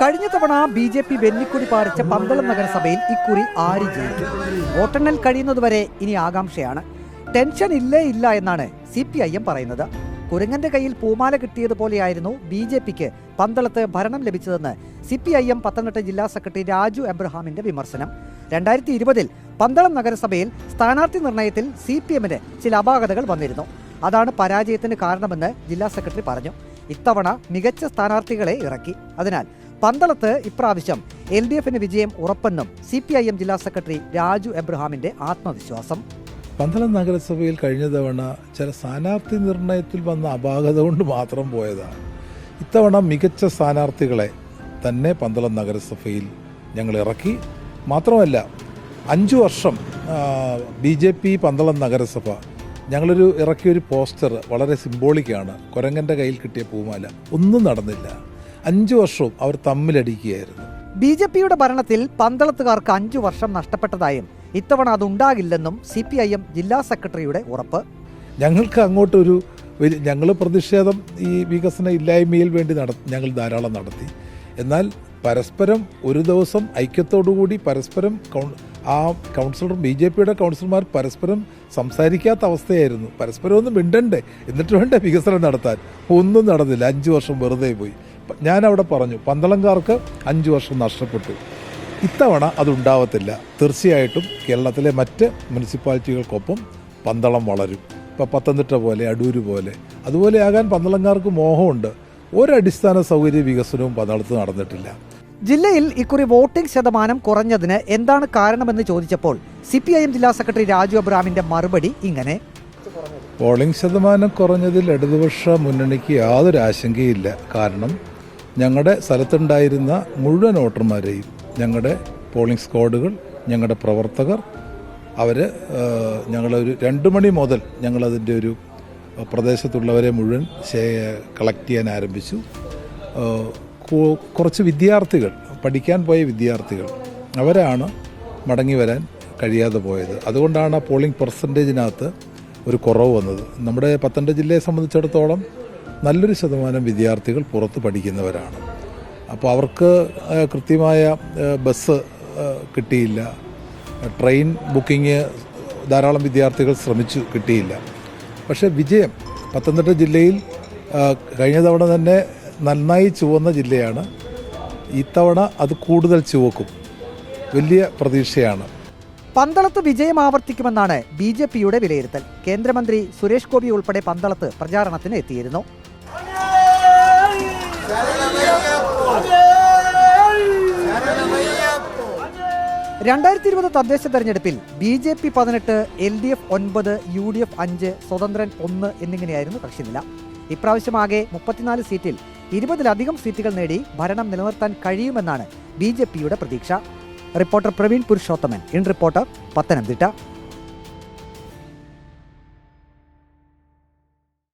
കഴിഞ്ഞ തവണ B J P വെല്ലിക്കുടി പാറിച്ച പന്തളം നഗരസഭയിൽ ഇക്കുറി ആര് ജയിക്കും വോട്ടെണ്ണൽ കഴിയുന്നതുവരെ ഇനി ആകാംക്ഷയാണ്. ടെൻഷൻ ഇല്ലേ ഇല്ല എന്നാണ് സി പി ഐ എം പറയുന്നത്. കുരങ്ങന്റെ കയ്യിൽ പൂമാല കിട്ടിയതുപോലെയായിരുന്നു ബി ജെ പിക്ക് പന്തളത്ത് ഭരണം ലഭിച്ചതെന്ന് C P I M Pathanamthitta ജില്ലാ സെക്രട്ടറി രാജു എബ്രഹാമിന്റെ വിമർശനം. രണ്ടായിരത്തി ഇരുപതിൽ പന്തളം നഗരസഭയിൽ സ്ഥാനാർത്ഥി നിർണയത്തിൽ സി പി എമ്മിന് ചില അപാകതകൾ വന്നിരുന്നു. അതാണ് പരാജയത്തിന് കാരണമെന്ന് ജില്ലാ സെക്രട്ടറി പറഞ്ഞു. ഇത്തവണ മികച്ച സ്ഥാനാർത്ഥികളെ ഇറക്കി. അതിനാൽ പന്തളത്ത് ഇപ്രാവശ്യം എൽ ഡി എഫിന് വിജയം ഉറപ്പെന്നും സി പി ഐ എം ജില്ലാ സെക്രട്ടറി രാജു എബ്രഹാമിന്റെ ആത്മവിശ്വാസം. പന്തളം നഗരസഭയിൽ കഴിഞ്ഞ തവണ ചില സ്ഥാനാർത്ഥി നിർണയത്തിൽ വന്ന അപാകത കൊണ്ട് മാത്രം പോയതാണ് ഇത്തവണ മികച്ച സ്ഥാനാർത്ഥികളെ തന്നെ പന്തളം നഗരസഭയിൽ ഞങ്ങൾ ഇറക്കി. മാത്രമല്ല അഞ്ചു വർഷം ബി ജെ പി പന്തളം നഗരസഭ ഞങ്ങളൊരു ഇറക്കിയൊരു പോസ്റ്റർ വളരെ സിംബോളിക്കാണ് കുരങ്ങന്റെ കയ്യിൽ കിട്ടിയ പൂമാല. ഒന്നും നടന്നില്ല. അഞ്ചു വർഷവും അവർ തമ്മിലടിക്കുകയായിരുന്നു. ബി ജെ പിയുടെ ഭരണത്തിൽ പന്തളത്തുകാർക്ക് അഞ്ചു വർഷം നഷ്ടപ്പെട്ടതായും ഇത്തവണ അതുണ്ടാകില്ലെന്നും സി പി ഐ എം ജില്ലാ സെക്രട്ടറിയുടെ ഉറപ്പ്. ഞങ്ങൾക്ക് അങ്ങോട്ടൊരു ഞങ്ങൾ പ്രതിഷേധം ഈ വികസന ഇല്ലായ്മയിൽ വേണ്ടി നട ഞങ്ങൾ ധാരാളം നടത്തി. എന്നാൽ പരസ്പരം ഒരു ദിവസം ഐക്യത്തോടുകൂടി പരസ്പരം ആ കൗൺസിലർ ബി ജെ പിയുടെ കൗൺസിലർമാർ പരസ്പരം സംസാരിക്കാത്ത അവസ്ഥയായിരുന്നു. പരസ്പരം ഒന്നും മിണ്ടണ്ടേ എന്നിട്ട് വേണ്ടേ വികസനം നടത്താൻ. ഒന്നും നടന്നില്ല അഞ്ച് വർഷം വെറുതെ പോയി. അവിടെ പറഞ്ഞു പന്തളംകാർക്ക് അഞ്ച് വർഷം നഷ്ടപ്പെട്ടു. ഇത്തവണ അതുണ്ടാവത്തില്ല. തീർച്ചയായിട്ടും കേരളത്തിലെ മറ്റ് മുനിസിപ്പാലിറ്റികൾക്കൊപ്പം പന്തളം വളരും. ഇപ്പോൾ പത്തനംതിട്ട പോലെ അടൂര് പോലെ. അതുപോലെ ആകാൻ പന്തളംകാർക്ക് മോഹമുണ്ട്. ഒരടിസ്ഥാന സൗകര്യ വികസനവും പന്തളത്ത് നടന്നിട്ടില്ല. ജില്ലയിൽ ഇക്കുറി വോട്ടിംഗ് ശതമാനം കുറഞ്ഞതിന് എന്താണ് കാരണമെന്ന് ചോദിച്ചപ്പോൾ സി പി ഐ എം ജില്ലാ സെക്രട്ടറി രാജു അബ്രാമിന്റെ മറുപടി ഇങ്ങനെ. പോളിംഗ് ശതമാനം കുറഞ്ഞതിൽ ഇടതുപക്ഷ മുന്നണിക്ക് യാതൊരു ആശങ്കയില്ല. കാരണം ഞങ്ങളുടെ സ്ഥലത്തുണ്ടായിരുന്ന മുഴുവൻ വോട്ടർമാരെയും ഞങ്ങളുടെ പോളിംഗ് സ്ക്വാഡുകൾ ഞങ്ങളുടെ പ്രവർത്തകർ അവർ ഞങ്ങളൊരു രണ്ട് മണി മുതൽ ഞങ്ങളതിന്റെ ഒരു പ്രദേശത്തുള്ളവരെ മുഴുവൻ കളക്ട് ചെയ്യാൻ ആരംഭിച്ചു. കുറച്ച് വിദ്യാർത്ഥികൾ പഠിക്കാൻ പോയ വിദ്യാർത്ഥികൾ അവരാണ് മടങ്ങി വരാൻ കഴിയാതെ പോയത്. അതുകൊണ്ടാണ് ആ പോളിംഗ് പെർസെന്റേജിനകത്ത് ഒരു കുറവ് വന്നത്. നമ്മുടെ പത്തനംതിട്ട ജില്ലയെ സംബന്ധിച്ചിടത്തോളം നല്ലൊരു ശതമാനം വിദ്യാർത്ഥികൾ പുറത്ത് പഠിക്കുന്നവരാണ്. അപ്പോൾ അവർക്ക് കൃത്യമായ ബസ് കിട്ടിയില്ല. ട്രെയിൻ ബുക്കിംഗ് ധാരാളം വിദ്യാർത്ഥികൾ ശ്രമിച്ചു കിട്ടിയില്ല. പക്ഷേ വിജയം പത്തനംതിട്ട ജില്ലയിൽ കഴിഞ്ഞ തവണ തന്നെ നന്നായി ചുവന്ന ജില്ലയാണ്. ഇത്തവണ അത് കൂടുതൽ ചുവക്കും. വലിയ പ്രതീക്ഷയാണ്. പന്തളത്ത് വിജയം ആവർത്തിക്കുമെന്നാണ് ബി ജെ പിയുടെ വിലയിരുത്തൽ. കേന്ദ്രമന്ത്രി സുരേഷ് ഗോപി ഉൾപ്പെടെ പന്തളത്ത് പ്രചാരണത്തിന് എത്തിയിരുന്നു. രണ്ടായിരത്തി ഇരുപത് തദ്ദേശ തെരഞ്ഞെടുപ്പിൽ ബി ജെ പി പതിനെട്ട് എൽ ഡി എഫ് ഒൻപത് യു ഡി എഫ് അഞ്ച് സ്വതന്ത്രൻ ഒന്ന് എന്നിങ്ങനെയായിരുന്നു കക്ഷിനില. ഇപ്രാവശ്യമാകെ മുപ്പത്തിനാല് സീറ്റിൽ ഇരുപതിലധികം സീറ്റുകൾ നേടി ഭരണം നിലനിർത്താൻ കഴിയുമെന്നാണ് ബി ജെ പിയുടെ പ്രതീക്ഷ. Reporter Praveen Purushothaman in reporter Pathanamthitta.